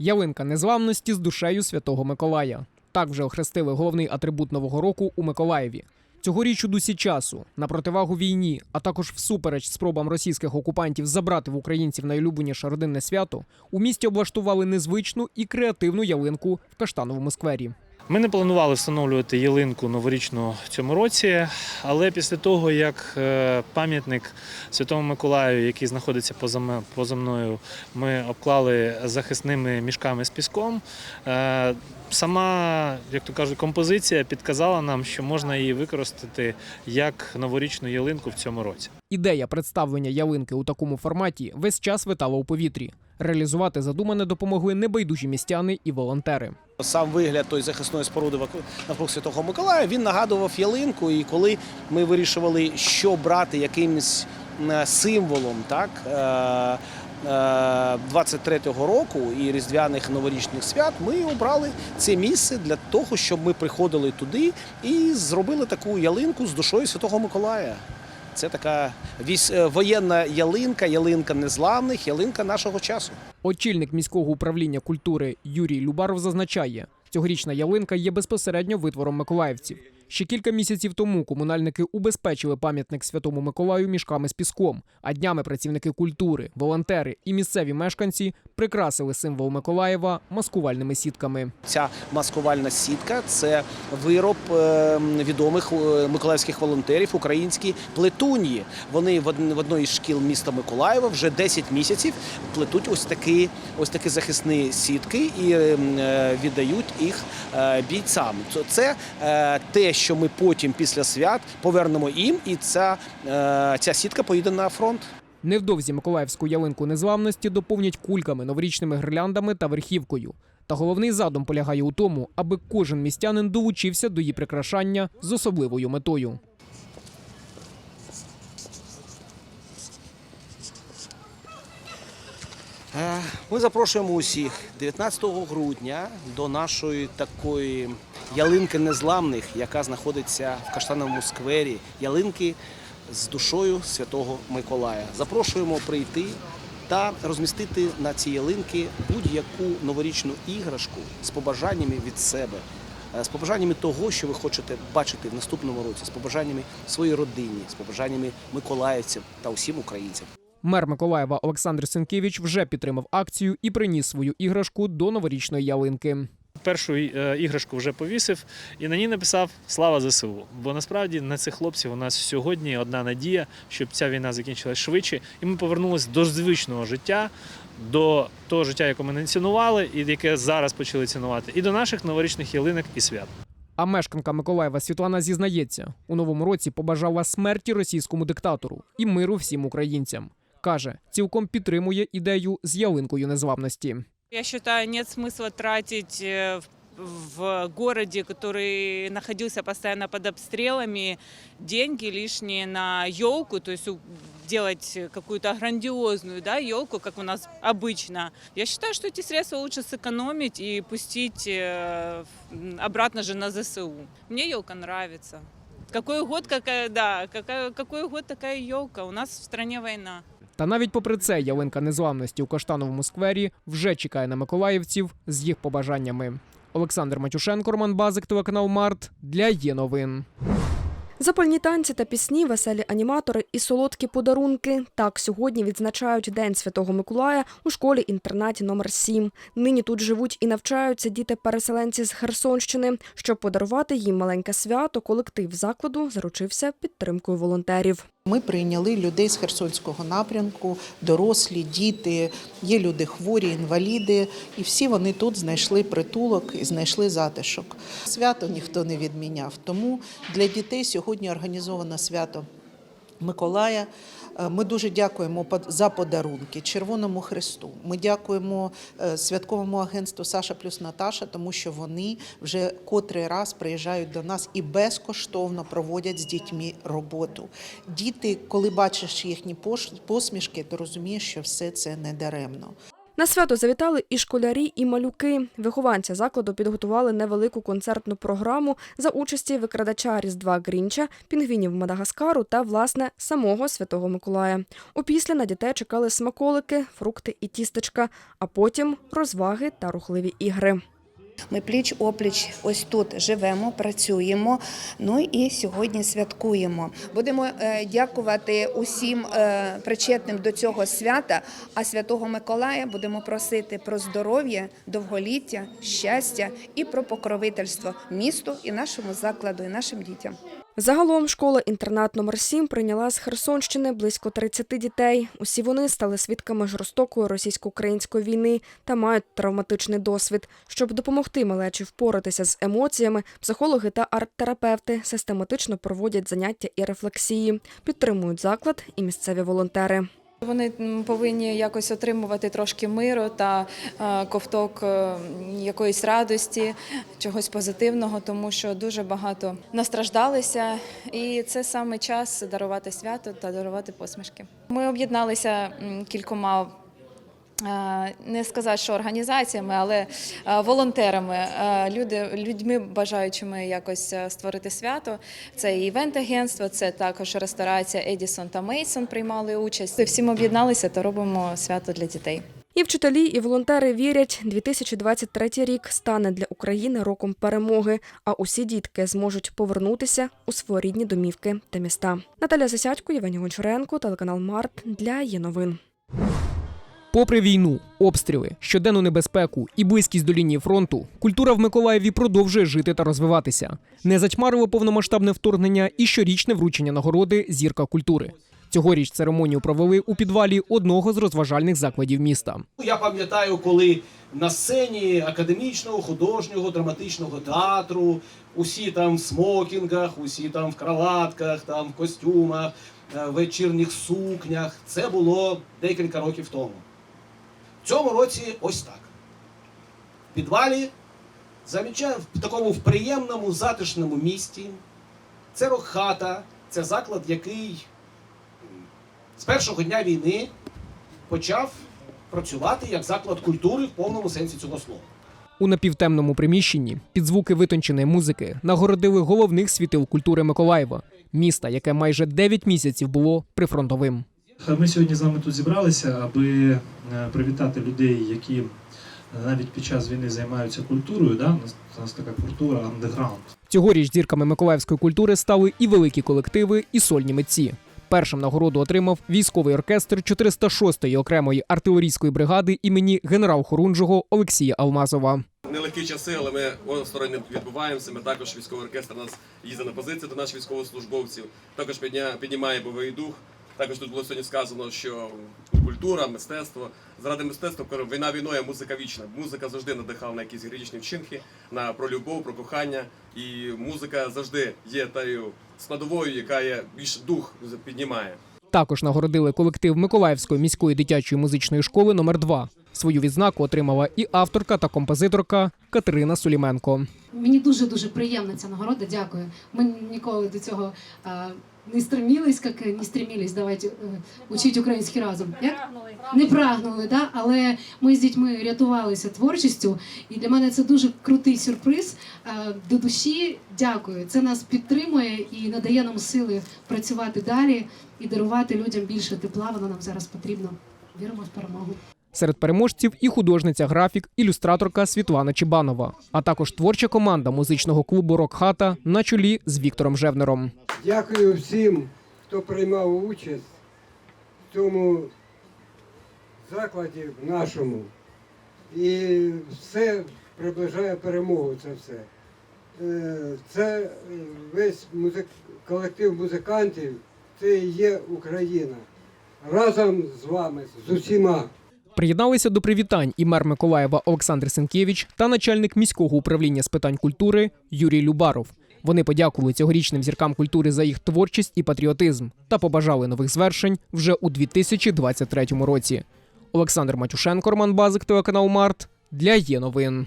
Ялинка незламності з душею Святого Миколая. Так вже охрестили головний атрибут нового року у Миколаєві. Цьогоріч у дусі часу на противагу війні, а також всупереч спробам російських окупантів забрати в українців найулюбленіше родинне свято, у місті облаштували незвичну і креативну ялинку в Каштановому сквері. Ми не планували встановлювати ялинку новорічну в цьому році, але після того, як е, пам'ятник Святому Миколаю, який знаходиться поза, мною, ми обклали захисними мішками з піском. Е, Сама, як то кажуть, композиція підказала нам, що можна її використати як новорічну ялинку в цьому році. Ідея представлення ялинки у такому форматі весь час витала у повітрі. Реалізувати задумане допомогли небайдужі містяни і волонтери. Сам вигляд той захисної споруди навкруг Святого Миколая він нагадував ялинку. І коли ми вирішували, що брати якимось е, символом, так. Е, е, 23-го року і різдвяних новорічних свят ми обрали це місце для того, щоб ми приходили туди і зробили таку ялинку з душою Святого Миколая. Це така військ- е, воєнна ялинка, ялинка незламних, ялинка нашого часу. Очільник міського управління культури Юрій Любаров зазначає, цьогорічна ялинка є безпосередньо витвором миколаївців. Ще кілька місяців тому комунальники убезпечили пам'ятник Святому Миколаю мішками з піском, а днями працівники культури, волонтери і місцеві мешканці прикрасили символ Миколаєва маскувальними сітками. Ця маскувальна сітка це вироб е, відомих е, миколаївських волонтерів, українські плетун'ї. Вони в од- в одній із шкіл міста Миколаєва вже 10 місяців плетуть ось такі, ось такі захисні сітки і е, віддають їх бійцям. Це- те, що ми потім після свят повернемо їм, і ця, ця сітка поїде на фронт. Невдовзі миколаївську ялинку незламності доповнять кульками, новорічними гирляндами та верхівкою. Та головний задум полягає у тому, аби кожен містянин долучився до її прикрашання з особливою метою. Е, Ми запрошуємо усіх 19 грудня до нашої такої ялинки незламних, яка знаходиться в Каштановому сквері. Ялинки з душою Святого Миколая. Запрошуємо прийти та розмістити на цій ялинки будь-яку новорічну іграшку з побажаннями від себе. е, З побажаннями того, що ви хочете бачити в наступному році, з побажаннями своїй родині, з побажаннями миколаївців та усім українцям. Мер Миколаєва Олександр Сенкевич вже підтримав акцію і приніс свою іграшку до новорічної ялинки. Першу е, іграшку вже повісив і на ній написав Слава ЗСУ. Бо насправді на цих хлопців у нас сьогодні одна надія, щоб ця війна закінчилась швидше, і ми повернулися до звичного життя, до того життя, яке ми не цінували, і яке зараз почали цінувати, і до наших новорічних ялинок і свят. А мешканка Миколаєва Світлана зізнається, у новому році побажала смерті російському диктатору і миру всім українцям. Каже, цілком підтримує ідею з ялинкою незламності. Я считаю, нет смысла тратить э, в- в городе, который находился постоянно под обстрелами, деньги лишние на елку, то есть у- делать какую-то грандиозную да, елку, как у нас обычно. Я считаю, что эти средства лучше сэкономить и пустить э, в- обратно же на ЗСУ. Мне елка нравится. Какой год, какая, да, какая, какой год такая елка? У нас в стране война. Та навіть попри це, ялинка незламності у Каштановому сквері вже чекає на миколаївців з їх побажаннями. Олександр Матюшенко, Роман Базик, телеканал Март для є новин. Запальні танці та пісні, веселі аніматори і солодкі подарунки. Так сьогодні відзначають День Святого Миколая у школі-інтернаті номер 7 Нині тут живуть і навчаються діти-переселенці з Херсонщини. Щоб подарувати їм маленьке свято, колектив закладу заручився підтримкою волонтерів. Ми прийняли людей з Херсонського напрямку, дорослі, діти, є люди хворі, інваліди, і всі вони тут знайшли притулок і знайшли затишок. Свято ніхто не відміняв. Тому для дітей сьогодні організовано свято Миколая. Е, Ми дуже дякуємо за подарунки Червоному Христу. Ми дякуємо е, святковому агентству Саша плюс Наташа, тому що вони вже котрий раз приїжджають до нас і безкоштовно проводять з дітьми роботу. Діти, коли бачиш їхні посмішки, то розумієш, що все це не даремно. На свято завітали і школярі, і малюки. Вихованці закладу підготували невелику концертну програму за участі викрадача Різдва Грінча, пінгвінів Мадагаскару та, власне, самого Святого Миколая. Опісля на дітей чекали смаколики, фрукти і тістечка, а потім розваги та рухливі ігри. Ми пліч опліч ось тут живемо, працюємо. Ну і сьогодні святкуємо. Будемо е, дякувати усім е, причетним до цього свята. А святого Миколая будемо просити про здоров'я, довголіття, щастя і про покровительство місту і нашому закладу, і нашим дітям. Загалом школа-інтернат номер 7 прийняла з Херсонщини близько 30 дітей. Усі вони стали свідками жорстокої російсько-української війни та мають травматичний досвід. Щоб допомогти малечі впоратися з емоціями, психологи та арт-терапевти систематично проводять заняття і рефлексії, підтримують заклад і місцеві волонтери. Вони повинні якось отримувати трошки миру та е, ковток е, якоїсь радості, чогось позитивного, тому що дуже багато настраждалися, і це саме час дарувати свято та дарувати посмішки. Ми об'єдналися кількома. Е, Не сказати, що організаціями, але е, волонтерами, е, люди, людьми, бажаючими якось створити свято. Це і івент-агентство, це також ресторація Едісон та Мейсон приймали участь. Всі ми об'єдналися та робимо свято для дітей. І вчителі, і волонтери вірять, 2023 рік стане для України роком перемоги, а усі дітки зможуть повернутися у свої рідні домівки та міста. Наталя Засядько, Євгеній Гончаренко, телеканал Март для є новин. Попри війну, обстріли, щоденну небезпеку і близькість до лінії фронту, культура в Миколаєві продовжує жити та розвиватися. Не затьмарило повномасштабне вторгнення і щорічне вручення нагороди Зірка культури. Цьогоріч церемонію провели у підвалі одного з розважальних закладів міста. Я пам'ятаю, коли на сцені академічного художнього драматичного театру усі там в смокінгах, усі там в кроватках, там в костюмах, е, вечірніх сукнях. Це було декілька років тому. Цьому році ось так. В підвалі замічаю в такому приємному затишному місті. Це рок-хата, це заклад, який з першого дня війни почав працювати як заклад культури в повному сенсі цього слова. У напівтемному приміщенні під звуки витонченої музики нагородили головних світил культури Миколаєва, міста, яке майже 9 місяців було прифронтовим. Ми сьогодні з вами тут зібралися, аби е, привітати людей, які навіть під час війни займаються культурою. Да? У нас- така культура андеграунд. Цьогоріч зірками миколаївської культури стали і великі колективи, і сольні митці. Першим нагороду отримав військовий оркестр 406-ї окремої артилерійської бригади імені генерал-хорунжого Олексія Алмазова. Нелегкі часи, але ми осторонь відбуваємося. Ми також військовий оркестр нас їздить на позиції до наших військовослужбовців. Також підня- піднімає бойовий дух. Також тут було сьогодні сказано, що культура, мистецтво заради мистецтва війна війною, а музика вічна. Музика завжди надихала на якісь героїчні вчинки, на про любов, про кохання. І музика завжди є тою складовою, яка є більш дух піднімає. Також нагородили колектив Миколаївської міської дитячої музичної школи номер 2 Свою відзнаку отримала і авторка та композиторка Катерина Суліменко. Мені дуже дуже приємна ця нагорода. Дякую. Ми ніколи до цього а, не стремились, як не стремились, давайте е, учить український разом. Як? Не прагнули, да? але ми з дітьми рятувалися творчістю, і для мене це дуже крутий сюрприз. До душі дякую. Це нас підтримує і надає нам сили працювати далі і дарувати людям більше тепла. Воно нам зараз потрібно. Віримо в перемогу. Серед переможців і художниця графік, ілюстраторка Світлана Чебанова, а також творча команда музичного клубу Рок-хата на чолі з Віктором Жевнером. Дякую всім, хто приймав участь в цьому закладі в нашому. І все приближає перемогу. Це все. Е, Це е, весь музик... колектив музикантів, це і є Україна. Разом з вами, з усіма. Приєдналися до привітань і мер Миколаєва Олександр Сенкевич та начальник міського управління з питань культури Юрій Любаров. Вони подякували цьогорічним зіркам культури за їх творчість і патріотизм та побажали нових звершень вже у 2023 році. Олександр Матюшенко, Роман Базик, телеканал Март для є новин.